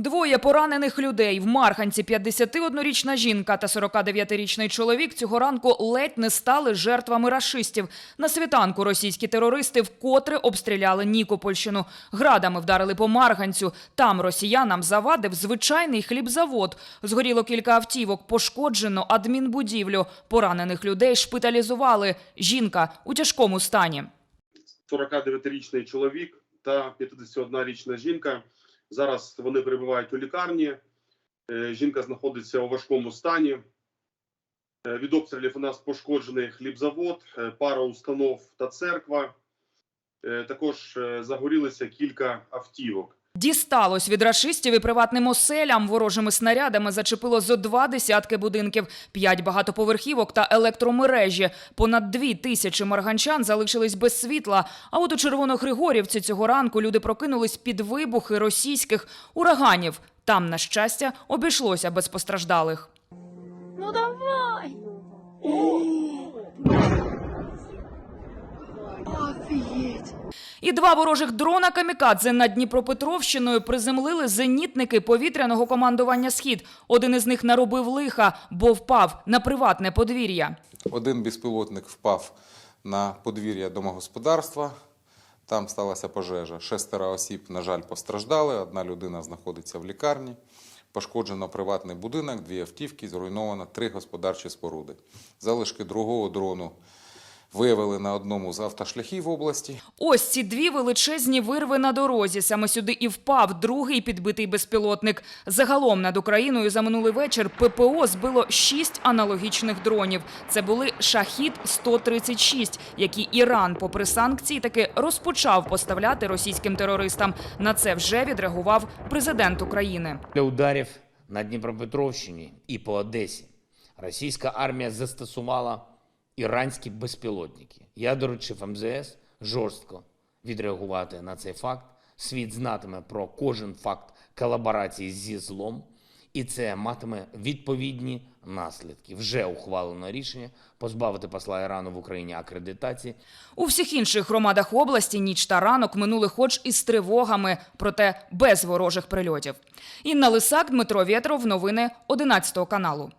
Двоє поранених людей в Марханці 51-річна жінка та 49-річний чоловік цього ранку ледь не стали жертвами рашистів. На світанку російські терористи вкотре обстріляли Нікопольщину. Градами вдарили по Марганцю. Там росіянам завадив звичайний хлібзавод. Згоріло кілька автівок, пошкоджено адмінбудівлю. Поранених людей шпиталізували. Жінка у тяжкому стані. 49-річний чоловік та 51-річна жінка. Зараз вони перебувають у лікарні. Е, Жінка знаходиться у важкому стані. Е, Від обстрілів у нас пошкоджений хлібзавод, е, пара установ та церква. Також загорілися кілька автівок. Дісталось від рашистів і приватним оселям. Ворожими снарядами зачепило зо два десятки будинків, п'ять багатоповерхівок та електромережі. Понад дві тисячі марганчан залишились без світла. А от у Червоногригорівці цього ранку люди прокинулись під вибухи російських ураганів. Там, на щастя, обійшлося без постраждалих. Ну давай! Офігеть! І два ворожих дрона камікадзе над Дніпропетровщиною приземлили зенітники повітряного командування Схід. Один із них наробив лиха, бо впав на приватне подвір'я. Один безпілотник впав на подвір'я домогосподарства. Там сталася пожежа. Шестеро осіб, на жаль, постраждали. Одна людина знаходиться в лікарні. Пошкоджено приватний будинок, дві автівки, зруйновано три господарчі споруди. Залишки другого дрону виявили на одному з автошляхів області. Ось ці дві величезні вирви на дорозі. Саме сюди і впав другий підбитий безпілотник. Загалом над Україною за минулий вечір ППО збило шість аналогічних дронів. Це були «Шахід-136», які Іран, попри санкції, таки розпочав поставляти російським терористам. На це вже відреагував президент України. Для ударів на Дніпропетровщині і по Одесі російська армія застосувала іранські безпілотники. Я доручив МЗС жорстко відреагувати на цей факт. Світ знатиме про кожен факт колаборації зі злом, і це матиме відповідні наслідки. Вже ухвалено рішення позбавити посла Ірану в Україні акредитації У всіх інших громадах області ніч та ранок минули хоч із тривогами, проте без ворожих прильотів. Інна Лисак, Дмитро Вєтров. Новини 11 каналу.